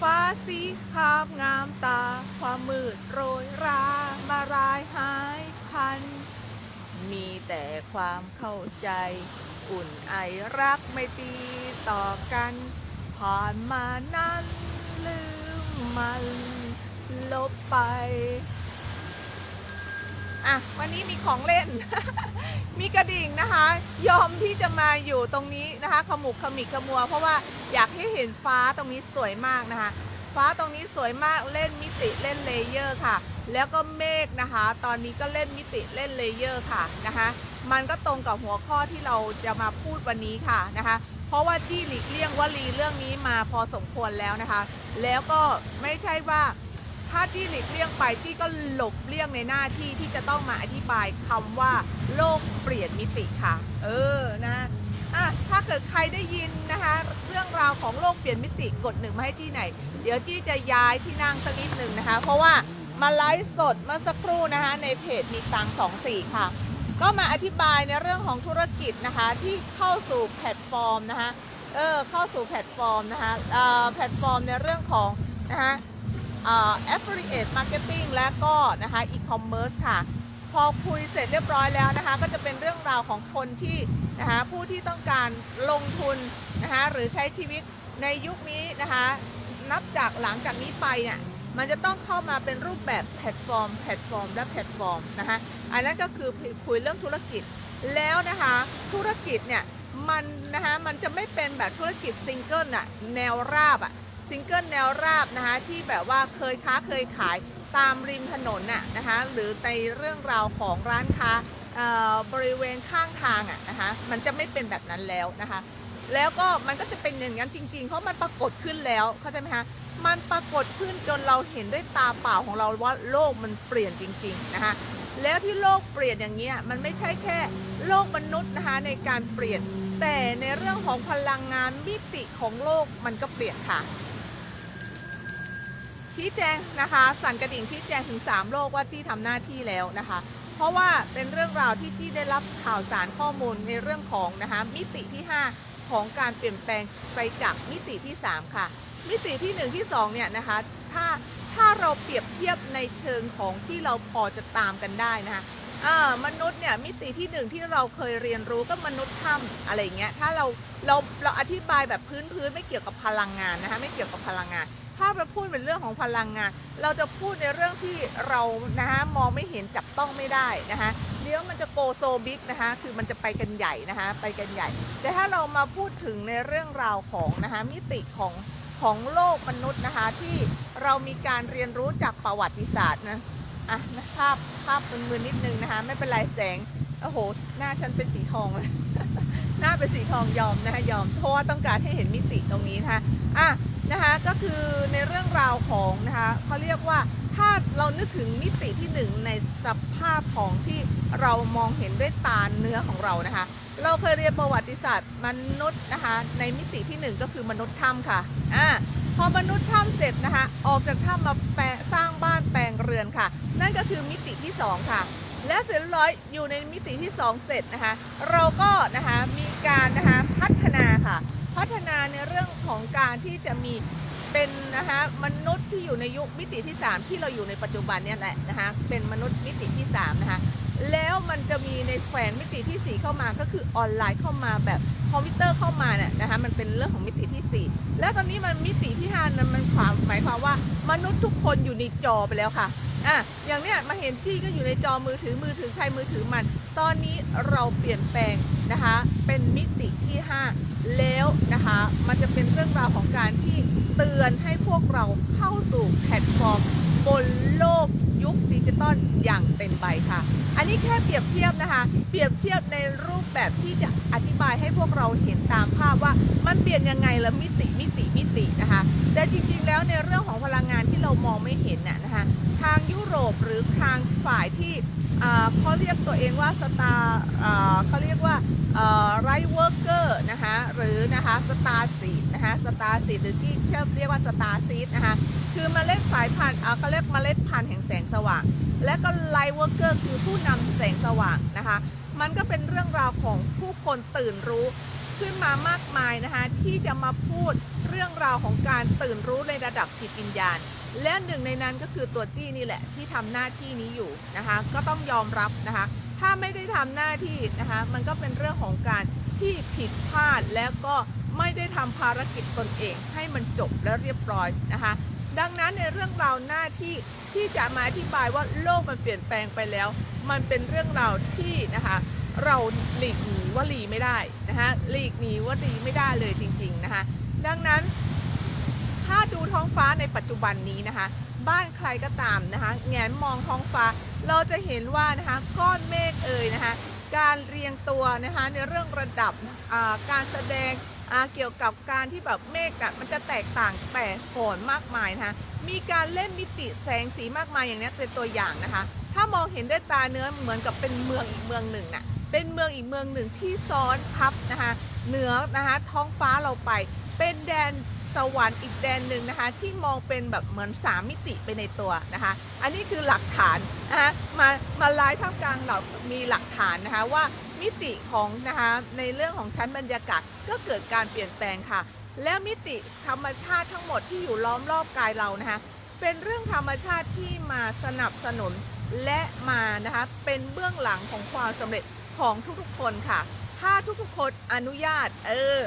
ฟ้าสีครามงามตา ความมืดโรยรามารายหายพัน มีแต่ความเข้าใจ อุ่นไอรักไม่ตีต่อกัน ผ่านมานั้นลืมมัน ลบไป อะ วันนี้มีของเล่น มีกระดิ่งนะคะ ยอมที่จะมาอยู่ตรงนี้นะคะ ขมุกขมิกขมัว เพราะว่าอยากให้เห็นฟ้าตรงนี้สวยมากนะคะ ฟ้าตรงนี้สวยมากเล่นมิติเล่นเลเยอร์ค่ะ แล้วก็เมฆนะคะ ตอนนี้ก็เล่นมิติเล่นเลเยอร์ค่ะนะคะ มันก็ตรงกับหัวข้อที่เราจะมาพูดวันนี้ค่ะนะคะเพราะว่าจี้หลีกเลี่ยงวลีเรื่องนี้มาพอสมควรแล้วนะคะ แล้วก็ไม่ใช่ว่า ถ้าจี้หลีกเลี่ยงไปจี้ก็หลบเลี่ยงในหน้าที่ที่จะต้องมาอธิบายคำว่าโลกเปลี่ยนมิติค่ะ เออนะอะถ้าเกิดใครได้ยินนะคะ เรื่องราวของโลกเปลี่ยนมิติกดหนึ่งมาให้จี้ไหน เดี๋ยวจี้จะย้ายที่นั่งสักนิดหนึ่งนะคะ เพราะว่ามาไลฟ์สดเมื่อสักครู่นะคะ ในเพจมีตังสองสี่ค่ะ ก็มาอธิบายในเรื่องของธุรกิจนะคะ ที่เข้าสู่แพลตฟอร์มนะคะเออเข้าสู่แพลตฟอร์มนะคะเอ่อแพลตฟอร์มในเรื่องของนะคะ affiliate marketing และก็นะคะ e-commerce ค่ะ พอคุยเสร็จเรียบร้อยแล้วนะคะ ก็จะเป็นเรื่องราวของคนที่นะคะผู้ที่ต้องการลงทุนนะคะหรือใช้ชีวิตในยุคนี้นะคะนับจากหลังจากนี้ไปเนี่ยมันจะต้องเข้ามาเป็นรูปแบบแพลตฟอร์ม แพลตฟอร์ม และแพลตฟอร์มนะคะอันนั้นก็คือคุยเรื่องธุรกิจแล้วนะคะธุรกิจเนี่ยมันนะคะมันจะไม่เป็นแบบธุรกิจซิงเกิลน่ะแนวราบอะ ซิงเกิลแนวราบนะคะที่แบบว่าเคยค้าเคยขายตามริมถนนน่ะนะคะหรือในเรื่องราวของร้านค้าบริเวณข้างทางอะนะคะมันจะไม่เป็นแบบนั้นแล้วนะคะแล้วก็มันก็จะเป็นอย่างนั้นจริง ๆ เพราะมันปรากฏขึ้นแล้วเข้าใจไหมคะมันปรากฏขึ้นจนเราเห็นด้วยตาเปล่าของเราว่าโลกมันเปลี่ยนจริง ๆนะคะแล้วที่โลกเปลี่ยนอย่างนี้ยมันไม่ใช่แค่โลกมนุษย์นะคะในการเปลี่ยน แต่ในเรื่องของพลังงานมิติของโลกมันก็เปลี่ยนค่ะ ชี้แจงนะคะ สั่นกระดิ่งชี้แจงถึง 3 โลกว่าจี้ทำหน้าที่แล้วนะคะ เพราะว่าเป็นเรื่องราวที่จี้ได้รับข่าวสารข้อมูลในเรื่องของนะคะมิติที่ 5 ของการเปลี่ยนแปลงไปจากมิติที่ 3 ค่ะ มิติที่ 1 ที่2เนี่ยนะคะถ้าถ้าเราเปรียบเทียบในเชิงของที่เราพอจะตามกันได้นะคะมนุษย์เนี่ยมิติที่หนึ่งที่เราเคยเรียนรู้ก็มนุษย์ถ้ำอะไรเงี้ยถ้าเราเราเราอธิบายแบบพื้นพื้นไม่เกี่ยวกับพลังงานนะคะไม่เกี่ยวกับพลังงาน ถ้าเราพูดเป็นเรื่องของพลังงานเราจะพูดในเรื่องที่เรานะคะมองไม่เห็นจับต้องไม่ได้นะคะเดี๋ยวมันจะโกโซบิ๊กนะคะคือมันจะไปกันใหญ่นะคะไปกันใหญ่ แต่ถ้าเรามาพูดถึงในเรื่องราวของนะคะมิติของของโลกมนุษย์นะคะที่เรามีการเรียนรู้จากประวัติศาสตร์นะอะนะภาพภาพเป็นมือนิดนึงนะคะไม่เป็นไรแสงโอ้โหหน้าฉันเป็นสีทองเลย หน้าเป็นสีทองยอมนะคะยอมเพราะว่าต้องการให้เห็นมิติตรงนี้นะคะอะนะคะก็คือในเรื่องราวของนะคะเขาเรียกว่าถ้าเรานึกถึงมิติที่หนึ่งในสภาพของที่เรามองเห็นด้วยตาเนื้อของเรานะคะ เราเคยเรียนประวัติศาสตร์มนุษย์นะคะในมิติที่หนึ่งก็คือมนุษย์ถ้ำค่ะอ่าพอมนุษย์ถ้ำเสร็จนะคะออกจากถ้ำมาแปลสร้างบ้านแปลงเรือนค่ะ นั่นก็คือมิติที่สองค่ะ และเสร็จร้อยอยู่ในมิติที่ 2 เสร็จนะคะ เราก็นะคะมีการนะคะพัฒนาค่ะ พัฒนาในเรื่องของการที่จะมีเป็นนะคะมนุษย์ที่อยู่ในยุคมิติที่ 3 ที่เราอยู่ในปัจจุบันเนี่ยแหละนะคะเป็นมนุษย์มิติที่3นะคะแล้วมันจะมีในแฝงมิติที่ 4 เข้ามาก็คือออนไลน์เข้ามาแบบคอมพิวเตอร์เข้ามาเนี่ยนะคะมันเป็นเรื่องของมิติที่ 4 แล้วตอนนี้มันมิติที่5นั้นมันความหมายความว่ามนุษย์ทุกคนอยู่ในจอไปแล้วค่ะ อะอย่างเนี้ยมาเห็นจี้ก็อยู่ในจอมือถือมือถือใครมือถือมัน ตอนนี้เราเปลี่ยนแปลงนะคะเป็นมิติที่ 5 แล้วนะคะมันจะเป็นเรื่องราวของการที่เตือนให้พวกเราเข้าสู่แพลตฟอร์มบนโลกยุคดิจิตอลอย่างเต็มใบค่ะ อันนี้แค่เปรียบเทียบนะคะ เปรียบเทียบในรูปแบบที่จะอธิบายให้พวกเราเห็นตามภาพว่ามันเปลี่ยนยังไงละมิติมิติมิตินะคะ แต่จริงๆแล้วในเรื่องของพลังงานที่เรามองไม่เห็นน่ะนะคะ ทางยุโรปหรือทางฝ่ายที่เขาเรียกตัวเองว่าสตาร์เขาเรียกว่าไรเวิร์กเกอร์นะคะหรือนะคะสตาร์ซีดนะคะสตาร์ซีดหรือที่เชื่อเรียกว่าสตาร์ซีดนะคะคือมเมล็ดสายพันธุ์อ่าเขาเรียกมเมล็ดพันธุ์แห่งแสงสว่าง และก็ไลเวิร์กเกอร์คือผู้นำแสงสว่างนะคะมันก็เป็นเรื่องราวของผู้คนตื่นรู้ขึ้นมามากมายนะคะที่จะมาพูดเรื่องราวของการตื่นรู้ในระดับจิตวิญญาณ และหนึ่งในนั้นก็คือตัวจี้นี่แหละที่ทำหน้าที่นี้อยู่นะคะก็ต้องยอมรับนะคะถ้าไม่ได้ทำหน้าที่นะคะมันก็เป็นเรื่องของการที่ผิดพลาดแล้วก็ไม่ได้ทำภารกิจตนเองให้มันจบและเรียบร้อยนะคะดังนั้นในเรื่องราวหน้าที่ที่จะมาอธิบายว่าโลกมันเปลี่ยนแปลงไปแล้ว มันเป็นเรื่องราวที่นะคะเราหลีกหนีว่าหลีไม่ได้นะคะหลีกหนีว่าหลีไม่ได้เลยจริงๆนะคะดังนั้น ถ้าดูท้องฟ้าในปัจจุบันนี้นะคะ บ้านใครก็ตามนะคะแงนมองท้องฟ้า เราจะเห็นว่านะคะก้อนเมฆเอ่ยนะคะ การเรียงตัวนะคะในเรื่องระดับการแสดงเกี่ยวกับการที่แบบเมฆมันจะแตกต่างแต่โขนมากมายนะคะมีการเล่นมิติแสงสีมากมายอย่างนี้เป็นตัวอย่างนะคะ ถ้ามองเห็นด้วยตาเนื้อเหมือนกับเป็นเมืองอีกเมืองหนึ่งน่ะเป็นเมืองอีกเมืองหนึ่งที่ซ้อนทับนะคะเหนือนะคะท้องฟ้าเราไป เป็นแดน สวรรค์อีกแดนหนึ่งนะคะ ที่มองเป็นแบบเหมือนสามมิติไปในตัวนะคะ อันนี้คือหลักฐานนะคะมามาไลฟ์ท่ามกลางเรามีหลักฐานนะคะว่ามิติของนะคะในเรื่องของชั้นบรรยากาศก็เกิดการเปลี่ยนแปลงค่ะ แล้วมิติธรรมชาติทั้งหมดที่อยู่ล้อมรอบกายเรานะคะเป็นเรื่องธรรมชาติที่มาสนับสนุนและมานะคะเป็นเบื้องหลังของความสำเร็จของทุกๆคนค่ะ ถ้าทุกๆคนอนุญาตเออ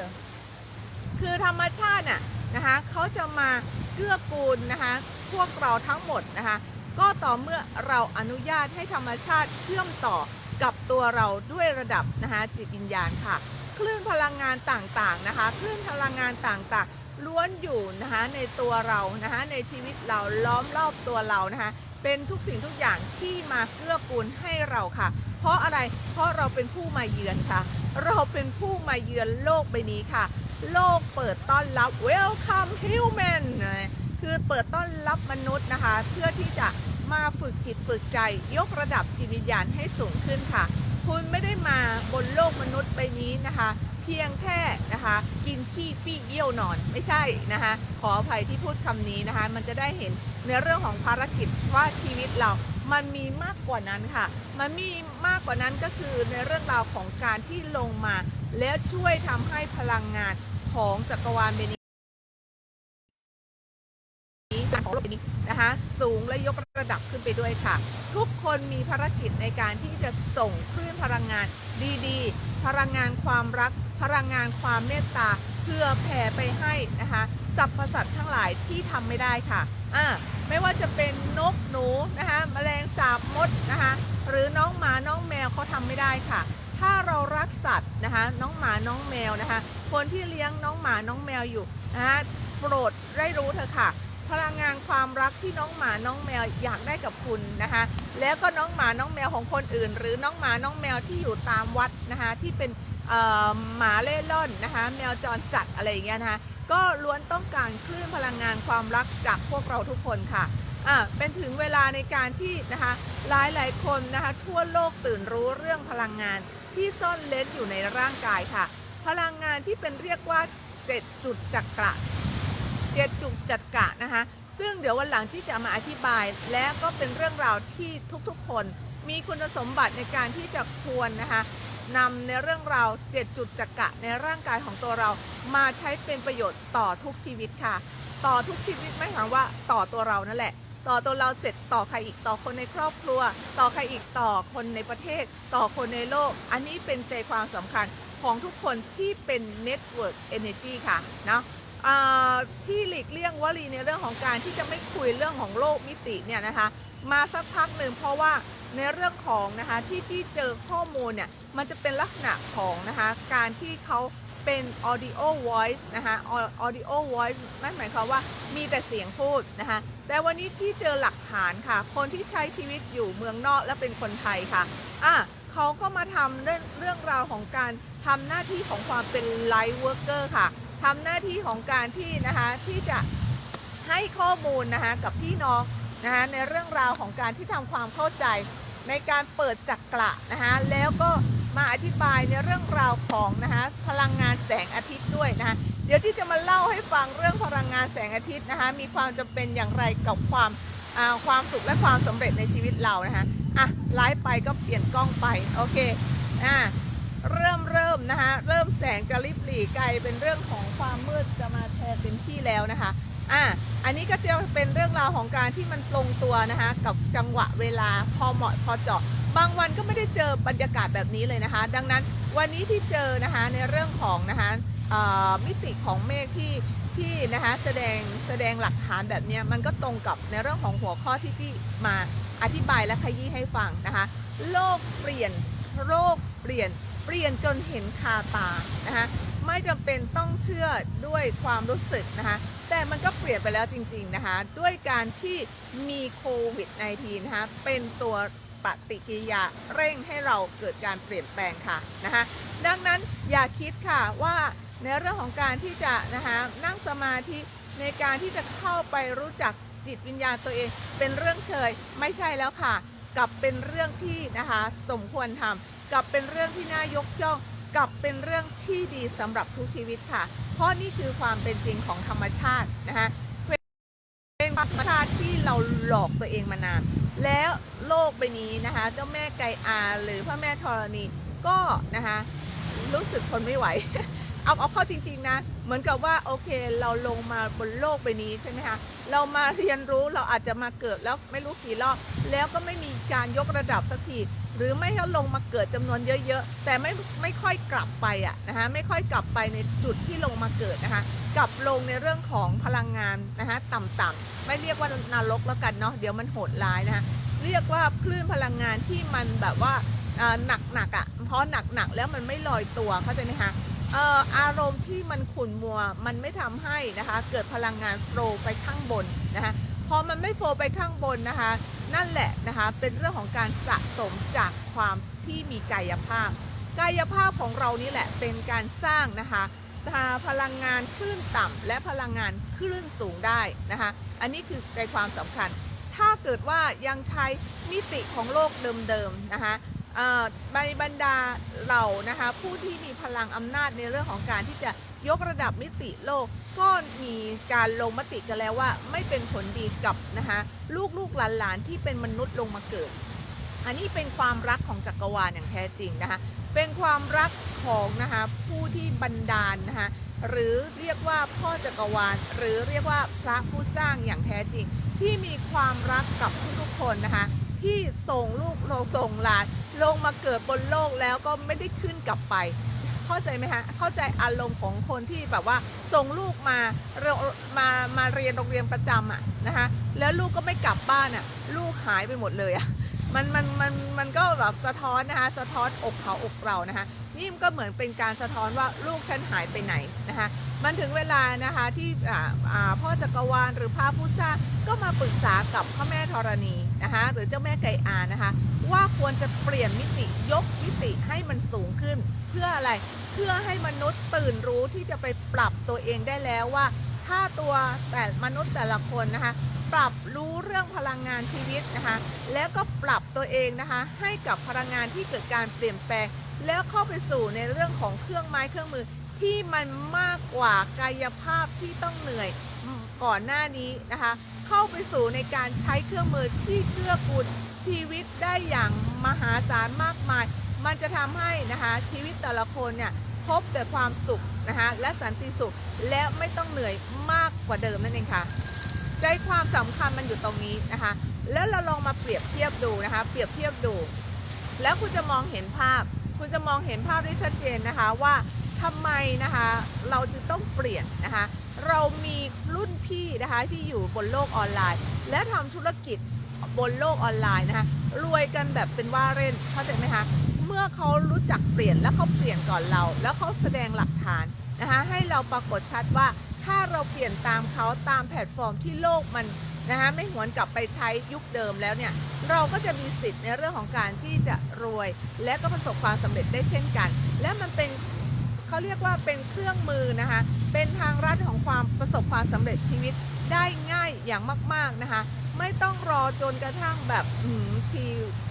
คือธรรมชาติน่ะนะคะเขาจะมาเกื้อกูลนะคะพวกเราทั้งหมดนะคะก็ต่อเมื่อเราอนุญาตให้ธรรมชาติเชื่อมต่อกับตัวเราด้วยระดับนะคะจิตวิญญาณค่ะ คลื่นพลังงานต่างๆนะคะคลื่นพลังงานต่างๆ ล้วนอยู่นะคะในตัวเรานะคะในชีวิตเราล้อมรอบตัวเรานะคะเป็นทุกสิ่งทุกอย่างที่มาเกื้อกูลให้เราค่ะ เพราะอะไรเพราะเราเป็นผู้มาเยือนค่ะ เราเป็นผู้มาเยือนโลกใบนี้ค่ะ โลกเปิดต้อนรับ welcome human คือเปิดต้อนรับมนุษย์นะคะ เพื่อที่จะมาฝึกจิตฝึกใจ ยกระดับจิตวิญญาณให้สูงขึ้นค่ะ คุณไม่ได้มาบนโลกมนุษย์ใบนี้นะคะ เพียงแค่นะคะ กินขี้ปี้เยี่ยวนอนไม่ใช่นะคะ ขออภัยที่พูดคำนี้นะคะ มันจะได้เห็นในเรื่องของภารกิจว่าชีวิตเรามันมีมากกว่านั้นค่ะ มันมีมากกว่านั้นก็คือในเรื่องราวของการที่ลงมา แล้วช่วยทำให้พลังงาน ของจักรวาลเบนี้ของโลกใบนี้นะคะสูงและยกระดับขึ้นไปด้วยค่ะ ทุกคนมีภารกิจในการที่จะส่งคลื่นพลังงานดีๆ พลังงานความรัก พลังงานความเมตตาเพื่อแผ่ไปให้นะคะสรรพสัตว์ทั้งหลายที่ทำไม่ได้ค่ะอ่าไม่ว่าจะเป็นนกหนูนะคะแมลงสาบมดนะคะหรือน้องหมาน้องแมวเขาทำไม่ได้ค่ะ ถ้าเรารักสัตว์นะคะน้องหมาน้องแมวนะคะ คนที่เลี้ยงน้องหมาน้องแมวอยู่นะคะโปรดได้รู้เถอะค่ะ พลังงานความรักที่น้องหมาน้องแมวอยากได้กับคุณนะคะ แล้วก็น้องหมาน้องแมวของคนอื่น หรือน้องหมาน้องแมวที่อยู่ตามวัดนะคะที่เป็นหมาเล่ร่อนนะคะแมวจรจัดอะไรอย่างเงี้ยนะคะก็ล้วนต้องการคลื่นพลังงานความรักจากพวกเราทุกคนค่ะ เป็นถึงเวลาในการที่นะคะหลายหลายคนนะคะทั่วโลกตื่นรู้เรื่องพลังงานที่ซ่อนเลนอยู่ในร่างกายค่ะ พลังงานที่เป็นเรียกว่าเจ็ดจุดจักระเจ็ดจุดจักระนะคะซึ่งเดี๋ยววันหลังที่จะมาอธิบาย และก็เป็นเรื่องราวที่ทุกๆ คนมีคุณสมบัติในการที่จะควรนะคะนำในเรื่องราว 7 จุดจักระในร่างกายของตัวเรามาใช้เป็นประโยชน์ต่อทุกชีวิตค่ะ ต่อทุกชีวิตไม่ถามว่าต่อตัวเรานั่นแหละ ต่อตัวเราเสร็จต่อใครอีกต่อคนในครอบครัว ต่อใครอีกต่อคนในประเทศ ต่อคนในโลก อันนี้เป็นใจความสำคัญของทุกคนที่เป็น Network Energy ค่ะเนาะที่หลีกเลี่ยงวลีในเรื่องของการที่จะไม่คุยเรื่องของโลกมิติเนี่ยนะคะ มาสักพักหนึ่งเพราะว่าในเรื่องของนะคะที่ที่เจอข้อมูลเนี่ยมันจะเป็นลักษณะของนะคะการที่เขา เป็น audio voice นะคะ audio voice นั่นหมายความว่ามีแต่เสียงพูดนะคะแต่วันนี้ที่เจอหลักฐานค่ะ คนที่ใช้ชีวิตอยู่เมืองนอกและเป็นคนไทยค่ะอะเขาก็มาทำเรื่องเรื่องราวของการทำหน้าที่ของความเป็น light worker ค่ะทำหน้าที่ของการที่นะคะที่จะให้ข้อมูลนะคะกับพี่น้องนะคะในเรื่องราวของการที่ทำความเข้าใจในการเปิดจักระนะคะแล้วก็ มาอธิบายในเรื่องราวของนะคะพลังงานแสงอาทิตย์ด้วยนะคะเดี๋ยวที่จะมาเล่าให้ฟังเรื่องพลังงานแสงอาทิตย์นะคะมีความจำเป็นอย่างไรกับความความสุขและความสำเร็จในชีวิตเรานะคะอะไลฟ์ไปก็เปลี่ยนกล้องไปโอเคอ่าเริ่มเริ่มนะคะเริ่มแสงจะริบหรี่ไกลเป็นเรื่องของความมืดจะมาแทนเต็มที่แล้วนะคะอะอันนี้ก็จะเป็นเรื่องราวของการที่มันตรงตัวนะคะกับจังหวะเวลาพอเหมาะพอเจาะ บางวันก็ไม่ได้เจอบรรยากาศแบบนี้เลยนะคะ ดังนั้นวันนี้ที่เจอนะคะในเรื่องของนะคะมิติของเมฆที่ที่นะคะแสดงแสดงหลักฐานแบบนี้มันก็ตรงกับในเรื่องของหัวข้อที่จี้มาอธิบายและขยี้ให้ฟังนะคะโลกเปลี่ยนโรคเปลี่ยนเปลี่ยนจนเห็นคาตานะคะไม่จำเป็นต้องเชื่อด้วยความรู้สึกนะคะแต่มันก็เปลี่ยนไปแล้วจริงๆนะคะด้วยการที่มีโควิด -19 นะคะเป็นตัว ปฏิกิริยาเร่งให้เราเกิดการเปลี่ยนแปลงค่ะนะคะดังนั้นอย่าคิดค่ะว่าในเรื่องของการที่จะนะคะนั่งสมาธิในการที่จะเข้าไปรู้จักจิตวิญญาณตัวเอง เป็นเรื่องเชยไม่ใช่แล้วค่ะกลับเป็นเรื่องที่นะคะสมควรทำกลับเป็นเรื่องที่น่ายกย่องกลับเป็นเรื่องที่ดีสำหรับทุกชีวิตค่ะ เพราะนี่คือความเป็นจริงของธรรมชาตินะคะเป็นธรรมชาติที่เราหลอกตัวเองมานาน แล้วโลกใบนี้นะคะ เจ้าแม่ไกอาหรือพระแม่ธรณีก็นะคะรู้สึกทนไม่ไหว เอาเอาเข้าจริงๆนะ เหมือนกับว่าโอเคเราลงมาบนโลกใบนี้ใช่ไหมคะ เรามาเรียนรู้เราอาจจะมาเกิดแล้วไม่รู้กี่รอบแล้วก็ไม่มีการยกระดับสักที หรือไม่ให้ลงมาเกิดจำนวนเยอะๆ แต่ไม่ไม่ค่อยกลับไปอะนะคะไม่ค่อยกลับไปในจุดที่ลงมาเกิดนะคะกลับลงในเรื่องของพลังงานนะคะต่ำๆไม่เรียกว่านรกแล้วกันเนาะเดี๋ยวมันโหดร้ายนะคะเรียกว่าคลื่นพลังงานที่มันแบบว่าหนักหนักๆอะเพราะหนักหนักๆแล้วมันไม่ลอยตัวเข้าใจไหมคะเอออารมณ์ที่มันขุ่นมัวมันไม่ทำให้นะคะ เกิดพลังงานโฟลไปข้างบนนะคะพอมันไม่โฟลไปข้างบนนะคะ นั่นแหละนะคะเป็นเรื่องของการสะสมจากความที่มีกายภาพ กายภาพของเรานี่แหละเป็นการสร้างนะคะพลังงานคลื่นต่ำและพลังงานคลื่นสูงได้นะคะอันนี้คือใจความสำคัญ ถ้าเกิดว่ายังใช้มิติของโลกเดิมๆนะคะในบรรดาเรานะคะผู้ที่มีพลังอำนาจในเรื่องของการที่จะ ยกระดับมิติโลก ก็มีการลงมติกันแล้วว่า ไม่เป็นผลดีกับนะคะลูกลูกหลานๆที่เป็นมนุษย์ลงมาเกิด อันนี้เป็นความรักของจักรวาลอย่างแท้จริงนะคะเป็นความรักของนะคะผู้ที่บันดาลนะคะหรือเรียกว่าพ่อจักรวาล หรือเรียกว่าพระผู้สร้างอย่างแท้จริง ที่มีความรักกับทุกๆคนนะคะที่ส่งลูกลงส่งหลานลงมาเกิดบนโลกแล้วก็ไม่ได้ขึ้นกลับไป เข้าใจไหมคะเข้าใจอารมณ์ของคนที่แบบว่าส่งลูกมาเรามามาเรียนโรงเรียนประจำอะนะคะแล้วลูกก็ไม่กลับบ้านอะลูกหายไปหมดเลยอะมันมันมันมันก็แบบสะท้อนนะคะสะท้อนอกเขาอกเรานะคะ นี่ก็เหมือนเป็นการสะท้อนว่าลูกฉันหายไปไหนนะคะมันถึงเวลานะคะที่พ่อจักรวาลหรือพระผู้สร้างก็มาปรึกษากับพระแม่ธรณีนะคะหรือเจ้าแม่ไก่อานะคะ ว่าควรจะเปลี่ยนมิติยกมิติให้มันสูงขึ้น เพื่ออะไรเพื่อให้มนุษย์ตื่นรู้ที่จะไปปรับตัวเองได้แล้วว่า ถ้าตัวแต่มนุษย์แต่ละคนนะคะปรับรู้เรื่องพลังงานชีวิตนะคะแล้วก็ปรับตัวเองนะคะให้กับพลังงานที่เกิดการเปลี่ยนแปลง แล้วเข้าไปสู่ในเรื่องของเครื่องไม้เครื่องมือที่มันมากกว่ากายภาพที่ต้องเหนื่อยก่อนหน้านี้นะคะ เข้าไปสู่ในการใช้เครื่องมือที่เกื้อกูลชีวิตได้อย่างมหาศาลมากมาย มันจะทำให้นะคะชีวิตแต่ละคนเนี่ยพบแต่ความสุขนะคะและสันติสุขและไม่ต้องเหนื่อยมากกว่าเดิมนั่นเองค่ะใจความสำคัญมันอยู่ตรงนี้นะคะ แล้วเราลองมาเปรียบเทียบดูนะคะ เปรียบเทียบดู แล้วคุณจะมองเห็นภาพ คุณจะมองเห็นภาพได้ชัดเจนนะคะว่าทำไมนะคะเราจะต้องเปลี่ยนนะคะเรามีรุ่นพี่นะคะที่อยู่บนโลกออนไลน์ และทำธุรกิจบนโลกออนไลน์นะคะรวยกันแบบเป็นว่าเล่นเข้าใจไหมคะเมื่อเขารู้จักเปลี่ยนแล้วเขาเปลี่ยนก่อนเรา แล้วเขาแสดงหลักฐานนะคะให้เราปรากฏชัดว่าถ้าเราเปลี่ยนตามเขาตามแพลตฟอร์มที่โลกมัน นะคะไม่หวนกลับไปใช้ยุคเดิมแล้วเนี่ยเราก็จะมีสิทธิ์ในเรื่องของการที่จะรวย และก็ประสบความสำเร็จได้เช่นกัน และมันเป็นเขาเรียกว่าเป็นเครื่องมือนะคะเป็นทางรัดของความประสบความสำเร็จชีวิตได้ง่ายอย่างมาก ๆนะคะ ไม่ต้องรอจนกระทั่งแบบช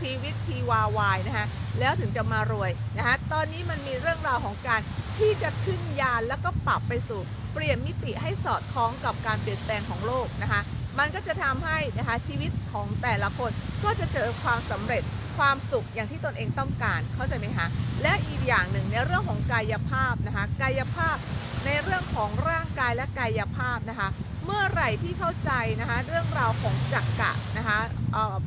ชีวิตชีวาวายนะคะแล้วถึงจะมารวยนะคะตอนนี้มันมีเรื่องราวของการที่จะขึ้นยานแล้วก็ปรับไปสู่เปลี่ยนมิติให้สอดคล้องกับการเปลี่ยนแปลงของโลกนะคะ มันก็จะทำให้นะคะชีวิตของแต่ละคนก็จะเจอความสำเร็จความสุขอย่างที่ตนเองต้องการเข้าใจไหมคะและอีกอย่างหนึ่งในเรื่องของกายภาพนะคะ กายภาพในเรื่องของร่างกายและกายภาพนะคะ เมื่อไหร่ที่เข้าใจนะคะเรื่องราวของจักกะนะคะ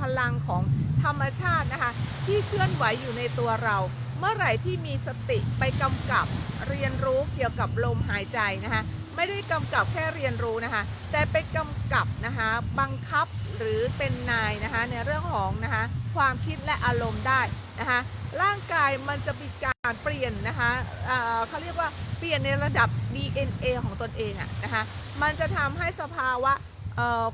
พลังของธรรมชาตินะคะ ที่เคลื่อนไหวอยู่ในตัวเรา เมื่อไหร่ที่มีสติไปกำกับเรียนรู้เกี่ยวกับลมหายใจนะคะ ไม่ได้กำกับแค่เรียนรู้นะคะ แต่ไปกำกับนะคะบังคับหรือเป็นนายนะคะในเรื่องของนะคะความคิดและอารมณ์ได้นะคะร่างกายมันจะมีการเปลี่ยนนะคะเเขาเรียกว่าเปลี่ยนในระดับ DNA ของตนเองอะนะคะมันจะทำให้สภาวะ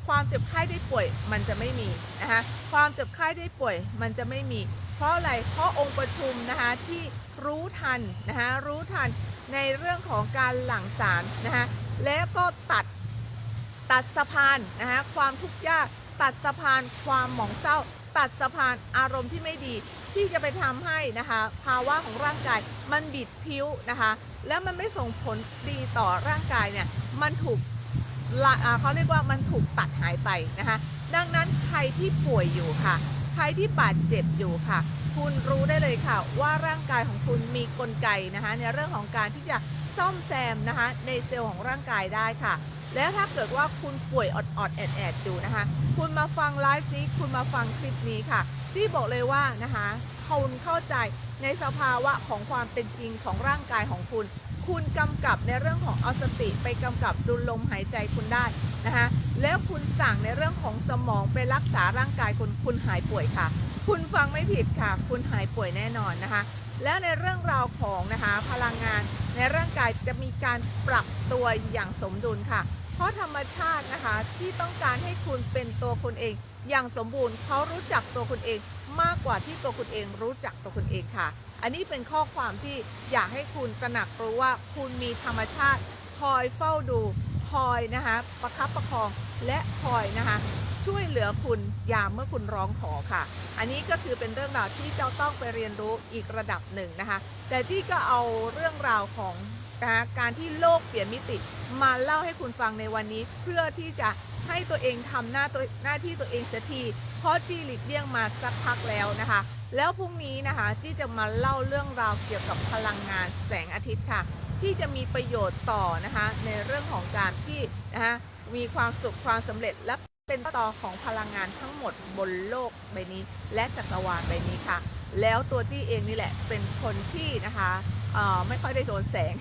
ความเจ็บไข้ได้ป่วยมันจะไม่มีนะคะความเจ็บไข้ได้ป่วยมันจะไม่มี เพราะอะไรเพราะองค์ประชุมนะคะที่รู้ทันนะคะรู้ทัน ในเรื่องของการหลั่งสารนะคะแล้วก็ตัดตัดสะพานนะคะความทุกข์ยากตัดสะพานความหมองเศร้า ตัดสะพานอารมณ์ที่ไม่ดี ที่จะไปทำให้นะคะภาวะของร่างกายมันบิดพิ้วนะคะแล้วมันไม่ส่งผลดีต่อร่างกายเนี่ยมันถูกเขาเรียกว่ามันถูกตัดหายไปนะคะดังนั้นใครที่ป่วยอยู่ค่ะ ใครที่บาดเจ็บอยู่ค่ะ คุณรู้ได้เลยค่ะ ว่าร่างกายของคุณมีกลไกนะคะในเรื่องของการที่จะซ่อมแซมนะคะในเซลล์ของร่างกายได้ค่ะ และถ้าเกิดว่าคุณป่วยอดอดๆแอดแอดๆอยู่นะคะ คุณมาฟังไลฟ์นี้คุณมาฟังคลิปนี้ค่ะ ที่บอกเลยว่านะคะคุณเข้าใจในสภาวะของความเป็นจริงของร่างกายของคุณ คุณกำกับในเรื่องของเอาสติไปกำกับดูลมหายใจคุณได้นะคะแล้วคุณสั่งในเรื่องของสมองไปรักษาร่างกายคุณคุณหายป่วยค่ะ คุณฟังไม่ผิดค่ะ คุณหายป่วยแน่นอนนะคะ แล้วในเรื่องราวของนะคะพลังงานในร่างกายจะมีการปรับตัวอย่างสมดุลค่ะ เพราะธรรมชาตินะคะที่ต้องการให้คุณเป็นตัวคุณเอง อย่างสมบูรณ์เขารู้จักตัวคุณเองมากกว่าที่ตัวคุณเองรู้จักตัวคุณเองค่ะ อันนี้เป็นข้อความที่อยากให้คุณตระหนักรู้ว่าคุณมีธรรมชาติ คอยเฝ้าดู คอยนะคะประคับประคองและคอยนะคะ ช่วยเหลือคุณยามเมื่อคุณร้องขอค่ะ อันนี้ก็คือเป็นเรื่องราวที่เจ้าต้องไปเรียนรู้อีกระดับหนึ่งนะคะ แต่ที่ก็เอาเรื่องราวของนะคะการที่โลกเปลี่ยนมิติมาเล่าให้คุณฟังในวันนี้เพื่อที่จะให้ตัวเองทำหน้าตัวหน้าที่ตัวเองเสียทีเพราะจี้หลีกเลี่ยงมาสักพักแล้วนะคะ แล้วพรุ่งนี้นะคะจี้จะมาเล่าเรื่องราวเกี่ยวกับพลังงานแสงอาทิตย์ค่ะ ที่จะมีประโยชน์ต่อนะคะในเรื่องของการที่นะคะมีความสุขความสำเร็จและ เป็นต่อของพลังงานทั้งหมดบนโลกใบนี้ และจักรวาลใบนี้ค่ะ แล้วตัวจี้เองนี่แหละเป็นคนที่นะคะไม่ค่อยได้โดนแสง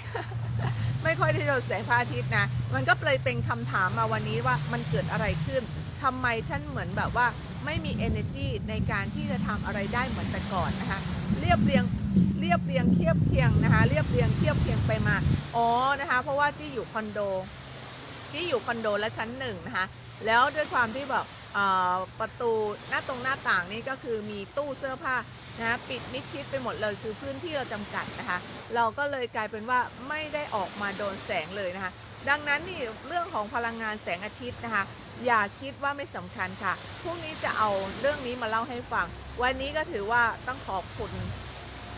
ไม่ค่อยได้โดนแสงพระอาทิตย์นะมันก็เลยเป็นคำถามมาวันนี้ว่ามันเกิดอะไรขึ้นทำไมฉันเหมือนแบบว่าไม่มี energy ในการที่จะทำอะไรได้เหมือนแต่ก่อนนะคะเรียบเรียงเรียบเรียงเทียบเคียงนะคะเรียบเรียงเทียบเคียงไปมาอ๋อนะคะ เพราะว่าจี้อยู่คอนโดจี้อยู่คอนโดและชั้นหนึ่งนะคะ แล้วด้วยความที่แบบประตูหน้าตรงหน้าต่างนี่ก็คือมีตู้เสื้อผ้านะคะปิดมิดชิดไปหมดเลยคือพื้นที่เราจำกัดนะคะ เราก็เลยกลายเป็นว่าไม่ได้ออกมาโดนแสงเลยนะคะ ดังนั้นนี่เรื่องของพลังงานแสงอาทิตย์นะคะ อย่าคิดว่าไม่สำคัญค่ะพรุ่งนี้จะเอาเรื่องนี้มาเล่าให้ฟัง วันนี้ก็ถือว่าต้องขอบคุณ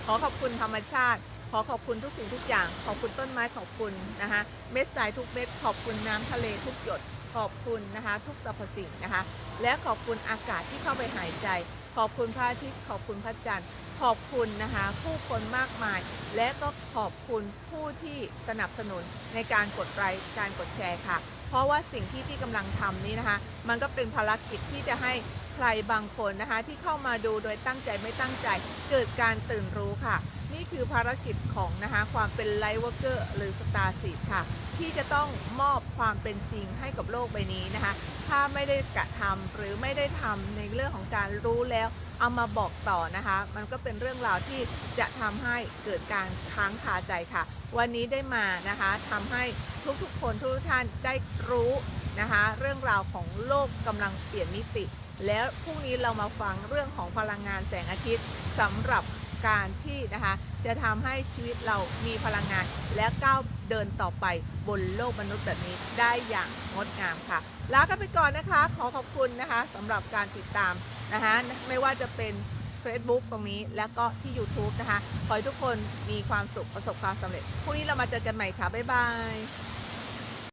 ขอขอบคุณธรรมชาติ ขอขอบคุณทุกสิ่งทุกอย่าง ขอบคุณต้นไม้ขอบคุณนะคะเม็ดทรายทุกเม็ดขอบคุณน้ำทะเลทุกหยด ขอบคุณนะคะทุกสรรพสิ่งนะคะ และขอบคุณอากาศที่เข้าไปหายใจ ขอบคุณพระอาทิตย์ ขอบคุณพระจันทร์ ขอบคุณนะคะผู้คนมากมาย และก็ขอบคุณผู้ที่สนับสนุนในการกดไลค์การกดแชร์ค่ะ เพราะว่าสิ่งที่ที่กำลังทำนี้นะคะ มันก็เป็นภารกิจที่จะให้ใครบางคนนะคะที่เข้ามาดูโดยตั้งใจไม่ตั้งใจ เกิดการตื่นรู้ค่ะ นี่คือภารกิจของนะคะความเป็นไลท์วอร์เกอร์หรือสตาร์ซีดค่ะ ที่จะต้องมอบความเป็นจริงให้กับโลกใบนี้นะคะ ถ้าไม่ได้กระทำหรือไม่ได้ทำในเรื่องของการรู้แล้ว เอามาบอกต่อนะคะ มันก็เป็นเรื่องราวที่จะทำให้เกิดการค้างคาใจค่ะ วันนี้ได้มานะคะทำให้ทุกๆ คนทุกท่านได้รู้นะคะ เรื่องราวของโลกกำลังเปลี่ยนมิติ แล้วพรุ่งนี้เรามาฟังเรื่องของพลังงานแสงอาทิตย์สำหรับการที่นะคะจะทำให้ชีวิตเรามีพลังงานและก้าว เดินต่อไปบนโลกมนุษย์แบบนี้ได้อย่างงดงามค่ะ ลากันไปก่อนนะคะ ขอขอบคุณนะคะสำหรับการติดตามนะคะไม่ว่าจะเป็น Facebook ตรงนี้แล้วก็ที่ YouTube นะคะ ขอให้ทุกคนมีความสุขประสบความสำเร็จพรุ่งนี้เรามาเจอกันใหม่ค่ะ บ๊ายบาย